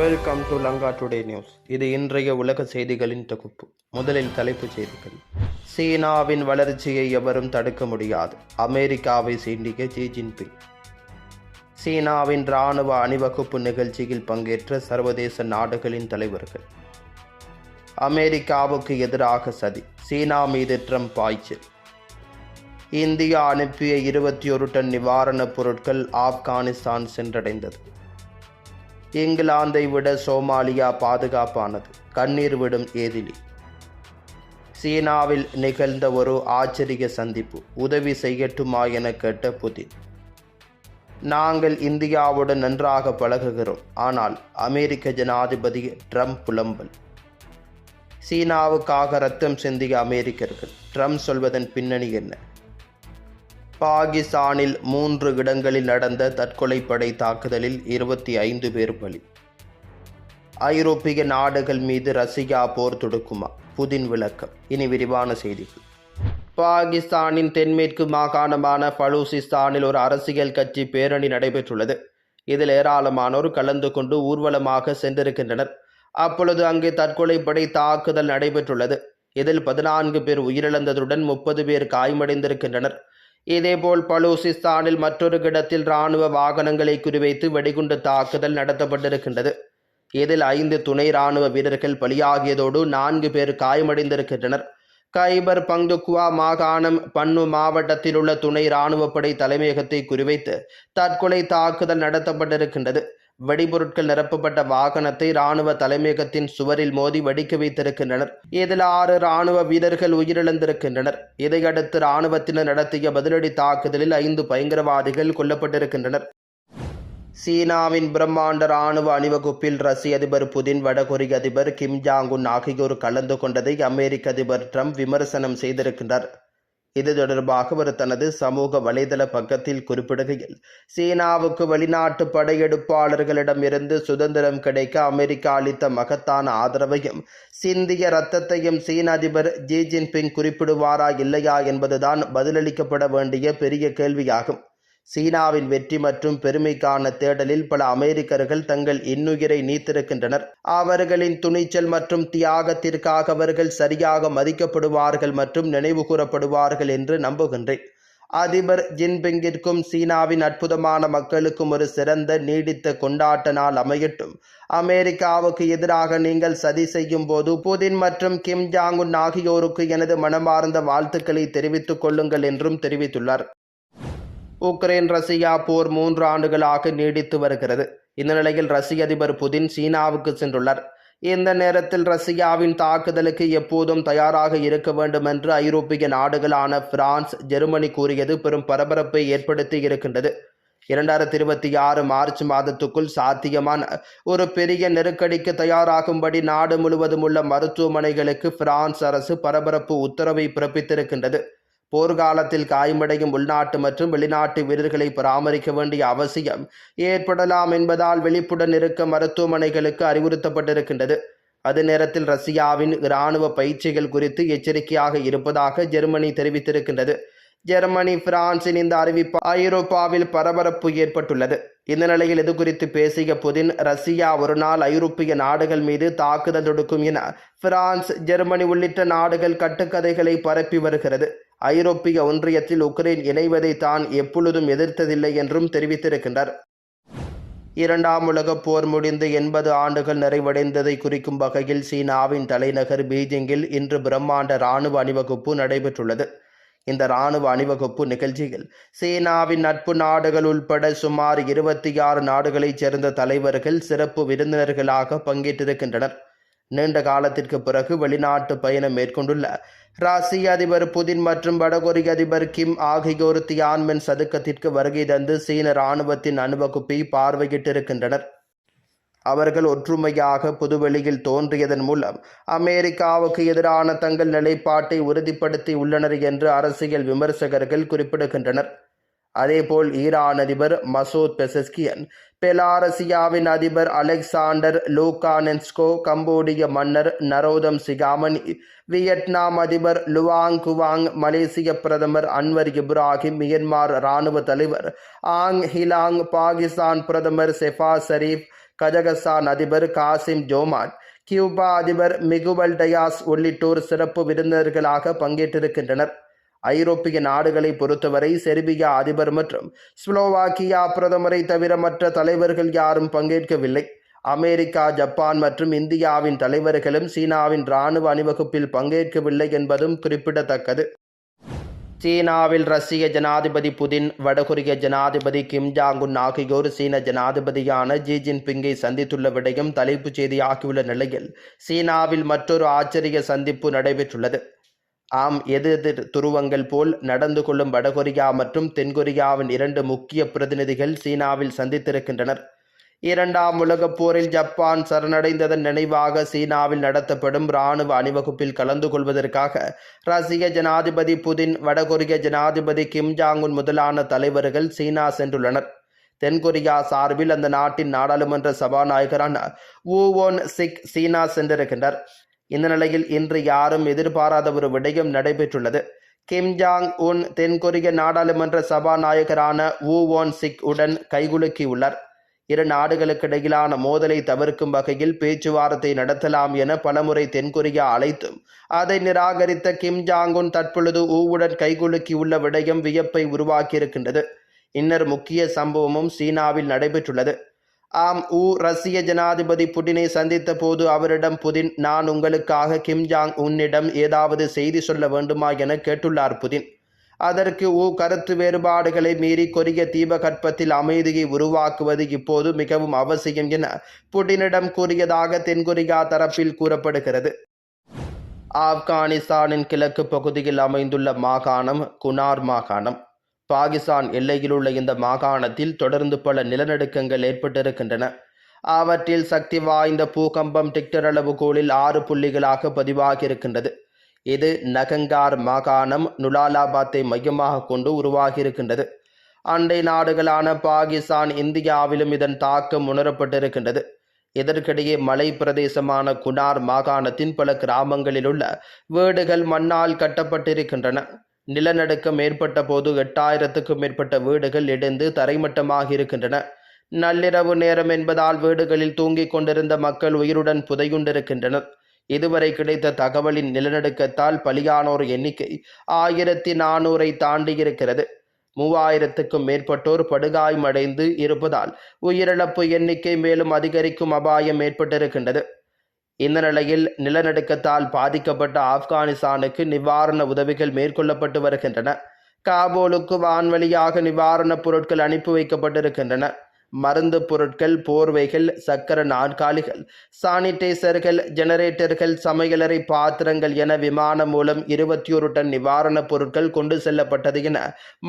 Welcome to Lanka today news இது இன்றைய உலக செய்திகளின் தொகுப்பு. முதலில் தலைப்புச் செய்திகள். சீனாவின் வளர்ச்சியை எவரும் தடுக்க முடியாது. அமெரிக்காவை சீண்டிய ஜி ஜின்பிங் சீனாவின் இராணுவ அணிவகுப்பு நிகழ்ச்சியில் பங்கேற்ற சர்வதேச நாடுகளின் தலைவர்கள். அமெரிக்காவுக்கு எதிராக சதி. சீனா மீது ட்ரம்ப் பாய்ச்சல் இந்தியா அனுப்பிய இருபத்தி ஒரு டன் நிவாரணப் பொருட்கள் ஆப்கானிஸ்தான் சென்றடைந்தது. இங்கிலாந்தை விட சோமாலியா பாதுகாப்பானது. கண்ணீர் விடும் ஏதிலி. சீனாவில் நிகழ்ந்த ஒரு ஆச்சரிய சந்திப்பு. உதவி செய்யட்டுமா என கேட்ட புதின். நாங்கள் இந்தியாவுடன் நன்றாக பழகுகிறோம். ஆனால் அமெரிக்க ஜனாதிபதி ட்ரம்ப் புலம்பல். சீனாவுக்காக ரத்தம் சிந்திய அமெரிக்கர்கள். ட்ரம்ப் சொல்வதன் பின்னணி என்ன? பாகிஸ்தானில் மூன்று இடங்களில் நடந்த தற்கொலைப்படை தாக்குதலில் இருபத்தி ஐந்து பேர் பலி. ஐரோப்பிய நாடுகள் மீது ரஷ்யா போர் தொடுக்குமா? புதின் விளக்கம். இனி விரிவான செய்திகள். பாகிஸ்தானின் தென்மேற்கு மாகாணமான பலூசிஸ்தானில் ஒரு அரசியல் கட்சி பேரணி நடைபெற்றுள்ளது. இதில் ஏராளமானோர் கலந்து கொண்டு ஊர்வலமாக சென்றிருக்கின்றனர். அப்பொழுது அங்கு தற்கொலைப்படை தாக்குதல் நடைபெற்றுள்ளது. இதில் பதினான்கு பேர் உயிரிழந்ததுடன் முப்பது பேர் காயமடைந்திருக்கின்றனர். இதேபோல் பலூசிஸ்தானில் மற்றொரு இடத்தில் இராணுவ வாகனங்களை குறிவைத்து வெடிகுண்டு தாக்குதல் நடத்தப்பட்டிருக்கின்றது. இதில் ஐந்து துணை இராணுவ வீரர்கள் பலியாகியதோடு நான்கு பேர் காயமடைந்திருக்கின்றனர். கைபர் பங்துக்குவா மாகாணம் பன்னு மாவட்டத்தில் உள்ள துணை இராணுவப்படை தலைமையகத்தை குறிவைத்து தற்கொலை தாக்குதல் நடத்தப்பட்டிருக்கின்றது. வெடிபொருட்கள் நிரப்பப்பட்ட வாகனத்தை இராணுவ தலைமையகத்தின் சுவரில் மோதி வெடிக்க வைத்திருக்கின்றனர். இதில் ஆறு இராணுவ வீரர்கள் உயிரிழந்திருக்கின்றனர். இதையடுத்து இராணுவத்தினர் நடத்திய பதிலடி தாக்குதலில் ஐந்து பயங்கரவாதிகள் கொல்லப்பட்டிருக்கின்றனர். சீனாவின் பிரம்மாண்ட இராணுவ அணிவகுப்பில் ரஷ்ய அதிபர் புதின் வடகொரிய அதிபர் கிம் ஜாங் உன் ஆகியோர் கலந்து கொண்டதை அமெரிக்க அதிபர் ட்ரம்ப் விமர்சனம் செய்திருக்கின்றார். இது தொடர்பாக அவர் தனது சமூக வலைதள பக்கத்தில் குறிப்பிடுகையில் சீனாவுக்கு வெளிநாட்டு படையெடுப்பாளர்களிடமிருந்து சுதந்திரம் கிடைக்க அமெரிக்கா அளித்த மகத்தான ஆதரவையும் சிந்திய ரத்தத்தையும் சீன அதிபர் ஜி ஜின்பிங் குறிப்பிடுவாரா இல்லையா என்பதுதான் பதிலளிக்கப்பட வேண்டிய பெரிய கேள்வியாகும். சீனாவின் வெற்றி மற்றும் பெருமைக்கான தேடலில் பல அமெரிக்கர்கள் தங்கள் இன்னுயிரை நீத்திருக்கின்றனர். அவர்களின் துணிச்சல் மற்றும் தியாகத்திற்காக அவர்கள் சரியாக மதிக்கப்படுவார்கள் மற்றும் நினைவு கூறப்படுவார்கள் என்று நம்புகின்றேன். அதிபர் ஜின்பிங்கிற்கும் சீனாவின் அற்புதமான மக்களுக்கும் ஒரு சிறந்த நீடித்த கொண்டாட்ட நாள் அமையட்டும். அமெரிக்காவுக்கு எதிராக நீங்கள் சதி செய்யும் போது புதின் மற்றும் கிம் ஜாங் உன் ஆகியோருக்கு எனது மனமார்ந்த வாழ்த்துக்களை தெரிவித்துக் கொள்ளுங்கள் என்றும் தெரிவித்துள்ளார். உக்ரைன் ரஷ்யா போர் மூன்று ஆண்டுகளாக நீடித்து வருகிறது. இந்த நிலையில் ரஷ்ய அதிபர் புதின் சீனாவுக்கு சென்றுள்ளார். இந்த நேரத்தில் ரஷ்யாவின் தாக்குதலுக்கு எப்போதும் தயாராக இருக்க வேண்டும் என்று ஐரோப்பிய நாடுகளான பிரான்ஸ் ஜெர்மனி கூறியது பெரும் பரபரப்பை ஏற்படுத்தி இருக்கின்றது. இரண்டாயிரத்தி இருபத்தி ஆறு மார்ச் மாதத்துக்குள் சாத்தியமான ஒரு பெரிய நெருக்கடிக்கு தயாராகும்படி நாடு முழுவதும் உள்ள மருத்துவமனைகளுக்கு பிரான்ஸ் அரசு பரபரப்பு உத்தரவை பிறப்பித்திருக்கின்றது. போர்க்காலத்தில் காயமடையும் உள்நாட்டு மற்றும் வெளிநாட்டு வீரர்களை பராமரிக்க வேண்டிய அவசியம் ஏற்படலாம் என்பதால் விழிப்புடன் இருக்க மருத்துவமனைகளுக்கு அறிவுறுத்தப்பட்டிருக்கின்றது. அதே நேரத்தில் ரஷ்யாவின் இராணுவ பயிற்சிகள் குறித்து எச்சரிக்கையாக இருப்பதாக ஜெர்மனி தெரிவித்திருக்கின்றது. ஜெர்மனி பிரான்சின் இந்த அறிவிப்பு ஐரோப்பாவில் பரபரப்பு ஏற்பட்டுள்ளது. இந்த நிலையில் இது குறித்து பேசிய புதின் ரஷ்யா ஒரு நாள் ஐரோப்பிய நாடுகள் மீது தாக்குதல் தொடுக்கும் என பிரான்ஸ் ஜெர்மனி உள்ளிட்ட நாடுகள் கட்டுக்கதைகளை பரப்பி வருகிறது. ஐரோப்பிய ஒன்றியத்தில் உக்ரைன் இணைவதை தான் எப்பொழுதும் எதிர்த்ததில்லை என்றும் தெரிவித்திருக்கின்றார். இரண்டாம் உலகப் போர் முடிந்து எண்பது ஆண்டுகள் நிறைவடைந்ததை குறிக்கும் வகையில் சீனாவின் தலைநகர் பீஜிங்கில் இன்று பிரம்மாண்ட இராணுவ அணிவகுப்பு நடைபெற்றுள்ளது. இந்த இராணுவ அணிவகுப்பு நிகழ்ச்சியில் சீனாவின் நட்பு நாடுகள் உள்பட சுமார் இருபத்தி ஆறு நாடுகளைச் சேர்ந்த தலைவர்கள் சிறப்பு விருந்தினர்களாக பங்கேற்றிருக்கின்றனர். நீண்ட காலத்திற்கு பிறகு வெளிநாட்டு பயணம் மேற்கொண்டுள்ள ரஷ்ய அதிபர் புதின் மற்றும் வடகொரிய அதிபர் கிம் ஆகியோர் தியான்மென் சதுக்கத்திற்கு வருகை தந்து சீன இராணுவத்தின் அணுவகுப்பை பார்வையிட்டிருக்கின்றனர். அவர்கள் ஒற்றுமையாக புதுவெளியில் தோன்றியதன் மூலம் அமெரிக்காவுக்கு எதிரான தங்கள் நிலைப்பாட்டை உறுதிப்படுத்தி உள்ளனர் என்று அரசியல் விமர்சகர்கள் குறிப்பிடுகின்றனர். அதேபோல் ஈரான் அதிபர் மசூத் பெசஸ்கியன் பெலாரசியாவின் அதிபர் அலெக்சாண்டர் லூகானென்ஸ்கோ கம்போடிய மன்னர் நரோதம் சிகாமணி வியட்நாம் அதிபர் லுவாங் குவாங் மலேசிய பிரதமர் அன்வர் இப்ராஹிம் மியன்மார் இராணுவ தலைவர் ஆங் ஹிலாங் பாகிஸ்தான் பிரதமர் செஃபா ஷரீப் கஜகஸ்தான் அதிபர் காசிம் ஜோமான் கியூபா அதிபர் மிகுவல் டயாஸ் உள்ளிட்டோர் சிறப்பு விருந்தினர்களாக பங்கேற்றிருக்கின்றனர். ஐரோப்பிய நாடுகளை பொறுத்தவரை செர்பியா அதிபர் மற்றும் ஸ்லோவாக்கியா பிரதமரை தவிர மற்ற தலைவர்கள் யாரும் பங்கேற்கவில்லை. அமெரிக்கா ஜப்பான் மற்றும் இந்தியாவின் தலைவர்களும் சீனாவின் இராணுவ அணிவகுப்பில் பங்கேற்கவில்லை என்பதும் குறிப்பிடத்தக்கது. சீனாவில் ரஷ்ய ஜனாதிபதி புதின் வடகொரிய ஜனாதிபதி கிம் ஜாங்குன் ஆகியோர் சீன ஜனாதிபதியான ஜி ஜின்பிங்கை சந்தித்துள்ள விடயம் தலைப்புச் செய்தியாகியுள்ள நிலையில் சீனாவில் மற்றொரு ஆச்சரிய சந்திப்பு நடைபெற்றுள்ளது. ஆம் எதிர் துருவங்கள் போல் நடந்து கொள்ளும் வடகொரியா மற்றும் தென்கொரியாவின் இரண்டு முக்கிய பிரதிநிதிகள் சீனாவில் சந்தித்திருக்கின்றனர். இரண்டாம் உலகப் போரில் ஜப்பான் சரணடைந்ததன் நினைவாக சீனாவில் நடத்தப்படும் இராணுவ அணிவகுப்பில் கலந்து கொள்வதற்காக ரஷ்ய ஜனாதிபதி புதின் வடகொரிய ஜனாதிபதி கிம் ஜாங் உன் முதலான தலைவர்கள் சீனா சென்றுள்ளனர். தென்கொரியா சார்பில் அந்த நாட்டின் நாடாளுமன்ற சபாநாயகரான ஊவோன் சிக் சீனா சென்றிருக்கின்றார். இந்த நிலையில் இன்று யாரும் எதிர்பாராத ஒரு விடயம் நடைபெற்றுள்ளது. கிம் ஜாங் உன் தென்கொரிய நாடாளுமன்ற சபாநாயகரான ஊ ஓன் சிக் உடன் கைகுலுக்கியுள்ளார். இரு நாடுகளுக்கிடையிலான மோதலை தவிர்க்கும் வகையில் பேச்சுவார்த்தை நடத்தலாம் என பலமுறை தென்கொரியா அழைத்தும் அதை நிராகரித்த கிம் ஜாங்குன் உன் தற்பொழுது ஊவுடன் கைகுலுக்கியுள்ள விடயம் வியப்பை உருவாக்கியிருக்கின்றது. இன்னர் முக்கிய சம்பவமும் சீனாவில் நடைபெற்றுள்ளது. ஆம் ஊ ரஷ்ய ஜனாதிபதி புடினை சந்தித்த போது அவரிடம் புதின் நான் உங்களுக்காக கிம் ஜாங் உன்னிடம் ஏதாவது செய்தி சொல்ல வேண்டுமா என கேட்டுள்ளார் புதின். அதற்கு ஊ கருத்து வேறுபாடுகளை மீறி கொரிய தீபகற்பத்தில் அமைதியை உருவாக்குவது இப்போது மிகவும் அவசியம் என புடினிடம் கூறியதாக தென்கொரியா தரப்பில் கூறப்படுகிறது. ஆப்கானிஸ்தானின் கிழக்கு பகுதியில் அமைந்துள்ள மாகாணம் குனார் மாகாணம். பாகிஸ்தான் எல்லையிலுள்ள இந்த மாகாணத்தில் தொடர்ந்து பல நிலநடுக்கங்கள் ஏற்பட்டிருக்கின்றன. அவற்றில் சக்தி வாய்ந்த பூகம்பம் டிக்டர் அளவுகோலில் ஆறு புள்ளிகளாக பதிவாகியிருக்கின்றது. இது நகங்கார் மாகாணம் நுலாலாபாத்தை மையமாக கொண்டு உருவாகியிருக்கின்றது. அண்டை நாடுகளான பாகிஸ்தான் இந்தியாவிலும் இதன் தாக்கம் உணரப்பட்டிருக்கின்றது. இதற்கிடையே மலை பிரதேசமான குனார் மாகாணத்தின் பல கிராமங்களில் உள்ள வீடுகள் மண்ணால் கட்டப்பட்டிருக்கின்றன. நிலநடுக்கம் ஏற்பட்ட போது எட்டாயிரத்துக்கும் மேற்பட்ட வீடுகள் இடிந்து தரைமட்டமாக இருக்கின்றன. நள்ளிரவு நேரம் என்பதால் வீடுகளில் தூங்கிக் கொண்டிருந்த மக்கள் உயிருடன் புதையுண்டிருக்கின்றனர் இதுவரை கிடைத்த தகவலின் நிலநடுக்கத்தால் பலியானோர் எண்ணிக்கை ஆயிரத்தி நானூரை தாண்டியிருக்கிறது மூவாயிரத்துக்கும் மேற்பட்டோர் படுகாயமடைந்து இருப்பதால் உயிரிழப்பு எண்ணிக்கை மேலும் அதிகரிக்கும் அபாயம் ஏற்பட்டிருக்கின்றது. இந்த நிலையில் நிலநடுக்கத்தால் பாதிக்கப்பட்ட ஆப்கானிஸ்தானுக்கு நிவாரண உதவிகள் மேற்கொள்ளப்பட்டு வருகின்றன. காபூலுக்கு வான்வழியாக நிவாரணப் பொருட்கள் அனுப்பி வைக்கப்பட்டிருக்கின்றன. மருந்து பொருட்கள் போர்வைகள் சக்கர நாற்காலிகள் சானிடைசர்கள் ஜெனரேட்டர்கள் சமையலறை பாத்திரங்கள் என விமானம் மூலம் இருபத்தி ஒரு டன் நிவாரணப் பொருட்கள் கொண்டு செல்லப்பட்டது என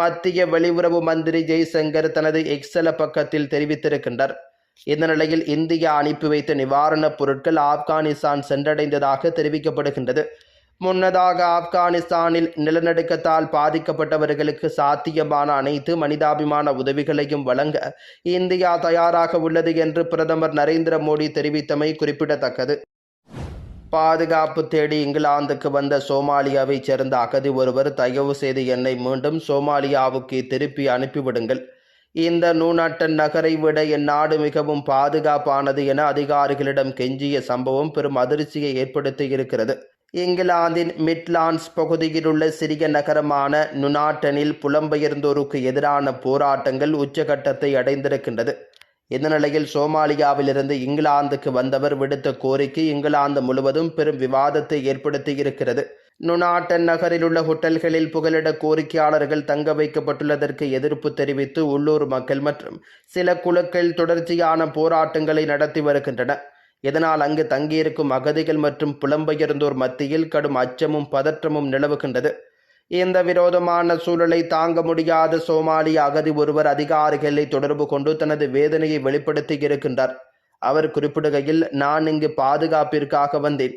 மத்திய வெளியுறவு மந்திரி ஜெய்சங்கர் தனது எக்ஸல பக்கத்தில் தெரிவித்திருக்கின்றார். இந்த நிலையில் இந்தியா அனுப்பி வைத்த நிவாரணப் பொருட்கள் ஆப்கானிஸ்தான் சென்றடைந்ததாக தெரிவிக்கப்படுகின்றது. முன்னதாக ஆப்கானிஸ்தானில் நிலநடுக்கத்தால் பாதிக்கப்பட்டவர்களுக்கு சாத்தியமான அனைத்து மனிதாபிமான உதவிகளையும் வழங்க இந்தியா தயாராக உள்ளது என்று பிரதமர் நரேந்திர மோடி தெரிவித்தமை குறிப்பிடத்தக்கது. பாதுகாப்பு தேடி இங்கிலாந்துக்கு வந்த சோமாலியாவைச் சேர்ந்த அகதி ஒருவர் தயவு செய்து என்னை மீண்டும் சோமாலியாவுக்கு திருப்பி அனுப்பிவிடுங்கள். இந்த நூனாட்டன் நகரை விட என் நாடு மிகவும் பாதுகாப்பானது என அதிகாரிகளிடம் கெஞ்சிய சம்பவம் பெரும் அதிர்ச்சியை ஏற்படுத்தி இருக்கிறது. இங்கிலாந்தின் மிட்லாண்ட்ஸ் பகுதியிலுள்ள சிறிய நகரமான நுனாட்டனில் புலம்பெயர்ந்தோருக்கு எதிரான போராட்டங்கள் உச்சகட்டத்தை அடைந்திருக்கின்றது. இந்த நிலையில் சோமாலியாவிலிருந்து இங்கிலாந்துக்கு வந்தவர் விடுத்த கோரிக்கை இங்கிலாந்து முழுவதும் பெரும் விவாதத்தை ஏற்படுத்தி இருக்கிறது. நுனாட்டன் நகரில் உள்ள ஹோட்டல்களில் புகலிட கோரிக்கையாளர்கள் தங்க வைக்கப்பட்டுள்ளதற்கு எதிர்ப்பு தெரிவித்து உள்ளூர் மக்கள் மற்றும் சில குழுக்கள் தொடர்ச்சியான போராட்டங்களை நடத்தி வருகின்றன. இதனால் அங்கு தங்கியிருக்கும் அகதிகள் மற்றும் புலம்பெயர்ந்தோர் மத்தியில் கடும் அச்சமும் பதற்றமும் நிலவுகின்றது. இந்த விரோதமான சூழலை தாங்க முடியாத சோமாலிய அகதி ஒருவர் அதிகாரிகளை தொடர்பு கொண்டு தனது வேதனையை வெளிப்படுத்தி இருக்கின்றார். அவர் குறிப்பிடுகையில் நான் இங்கு பாதுகாப்பிற்காக வந்தேன்.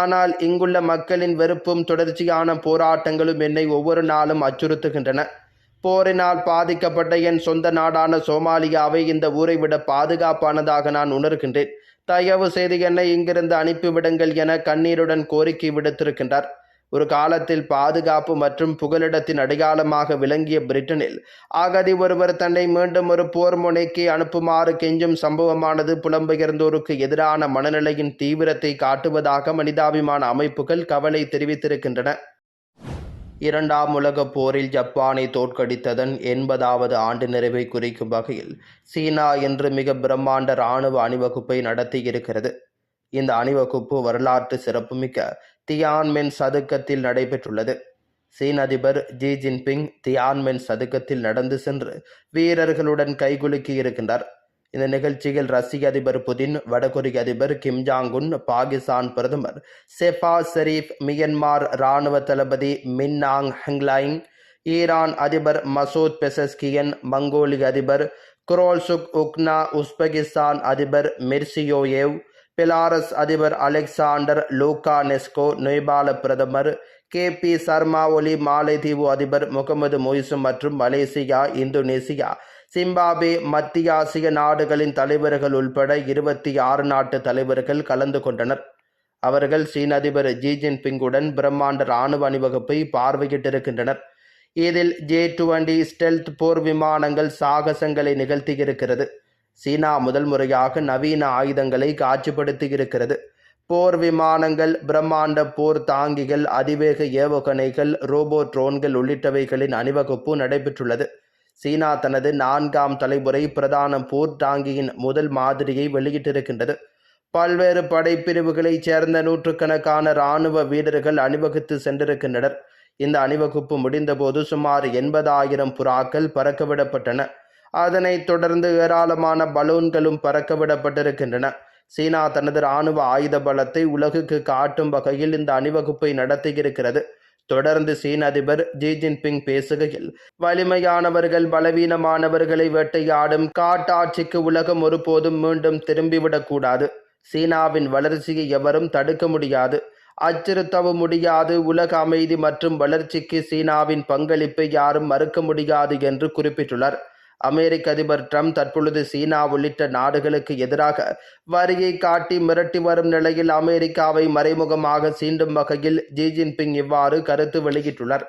ஆனால் இங்குள்ள மக்களின் வெறுப்பும் தொடர்ச்சியான போராட்டங்களும் என்னை ஒவ்வொரு நாளும் அச்சுறுத்துகின்றன. போரினால் பாதிக்கப்பட்ட என் சொந்த நாடான சோமாலியாவை இந்த ஊரை விட பாதுகாப்பானதாக நான் உணர்கின்றேன். தயவு செய்து என்னை இங்கிருந்து அனுப்பிவிடுங்கள் என கண்ணீருடன் கோரிக்கை விடுத்திருக்கின்றார். ஒரு காலத்தில் பாதுகாப்பு மற்றும் புகலிடத்தின் அடையாளமாக விளங்கிய பிரிட்டனில் அகதி ஒருவர் தன்னை மீண்டும் ஒரு போர் முனைக்கு அனுப்புமாறு கெஞ்சும் சம்பவமானது புலம்பெயர்ந்தோருக்கு எதிரான மனநிலையின் தீவிரத்தை காட்டுவதாக மனிதாபிமான அமைப்புகள் கவலை தெரிவித்திருக்கின்றன. இரண்டாம் உலகப் போரில் ஜப்பானை தோற்கடித்ததன் எண்பதாவது ஆண்டு நிறைவை குறிக்கும் வகையில் சீனா இன்று மிக பிரம்மாண்ட இராணுவ அணிவகுப்பை நடத்தியிருக்கிறது இந்த அணிவகுப்பு வரலாற்று சிறப்புமிக்க தியான்மென் சதுக்கத்தில் நடைபெற்றுள்ளது. சீன அதிபர் ஜி ஜின்பிங் தியான்மென் சதுக்கத்தில் நடந்து சென்று வீரர்களுடன் கைகுலுக்கி இருக்கின்றார். இந்த நிகழ்ச்சியில் ரஷ்ய அதிபர் புதின் வடகொரிய அதிபர் கிம் ஜாங்குன் பாகிஸ்தான் பிரதமர் செஃபா ஷெரீப் மியன்மார் இராணுவ தளபதி மின்னாங் ஹெங்லைங் ஈரான் அதிபர் மசூத் பெசஸ்கியன் மங்கோலிய அதிபர் குரோல்சுக் உக்னா உஸ்பெகிஸ்தான் அதிபர் மிர்சியோயேவ் பெலாரஸ் அதிபர் அலெக்சாண்டர் லூகா நெஸ்கோ நேபாள பிரதமர் கே பி சர்மா ஒலி மாலைதீவு அதிபர் முகமது மொய்சு மற்றும் மலேசியா இந்தோனேசியா சிம்பாபே மத்திய ஆசிய நாடுகளின் தலைவர்கள் உள்பட இருபத்தி ஆறு நாட்டு தலைவர்கள் கலந்து கொண்டனர். அவர்கள் சீன அதிபர் ஜி ஜின்பிங்குடன் பிரம்மாண்ட இராணுவ அணிவகுப்பை பார்வையிட்டிருக்கின்றனர். இதில் ஜே டுவெண்டி ஸ்டெல்த் போர் விமானங்கள் சாகசங்களை நிகழ்த்தியிருக்கிறது. சீனா முதல் முறையாக நவீன ஆயுதங்களை காட்சிப்படுத்தியிருக்கிறது. போர் விமானங்கள் பிரம்மாண்ட போர் தாங்கிகள் அதிவேக ஏவுகணைகள் ரோபோ ட்ரோன்கள் உள்ளிட்டவைகளின் அணிவகுப்பு நடைபெற்றுள்ளது. சீனா தனது நான்காம் தலைமுறை பிரதான போர் தாங்கியின் முதல் மாதிரியை வெளியிட்டிருக்கின்றது. பல்வேறு படைப்பிரிவுகளைச் சேர்ந்த நூற்றுக்கணக்கான இராணுவ வீரர்கள் அணிவகுத்து சென்றிருக்கின்றனர். இந்த அணிவகுப்பு முடிந்தபோது சுமார் எண்பதாயிரம் புறாக்கள் பறக்கவிடப்பட்டன. அதனைத் தொடர்ந்து ஏராளமான பலூன்களும் பறக்கவிடப்பட்டிருக்கின்றன. சீனா தனது இராணுவ ஆயுத பலத்தை உலகுக்கு காட்டும் வகையில் இந்த அணிவகுப்பை நடத்தியிருக்கிறது. தொடர்ந்து சீன அதிபர் ஜி ஜின்பிங் பேசுகையில் வலிமையானவர்கள் பலவீனமானவர்களை வேட்டையாடும் காட்டாட்சிக்கு உலகம் ஒருபோதும் மீண்டும் திரும்பிவிடக்கூடாது சீனாவின் வளர்ச்சியை எவரும் தடுக்க முடியாது. அச்சுறுத்தவும் முடியாது. உலக அமைதி மற்றும் வளர்ச்சிக்கு சீனாவின் பங்களிப்பை யாரும் மறுக்க முடியாது என்று குறிப்பிட்டுள்ளார். அமெரிக்க அதிபர் ட்ரம்ப் தற்பொழுது சீனா உள்ளிட்ட நாடுகளுக்கு எதிராக வரியை காட்டி மிரட்டி வரும் நிலையில் அமெரிக்காவை மறைமுகமாக சீண்டும் வகையில் ஜி ஜின்பிங் இவ்வாறு கருத்து வெளியிட்டுள்ளார்.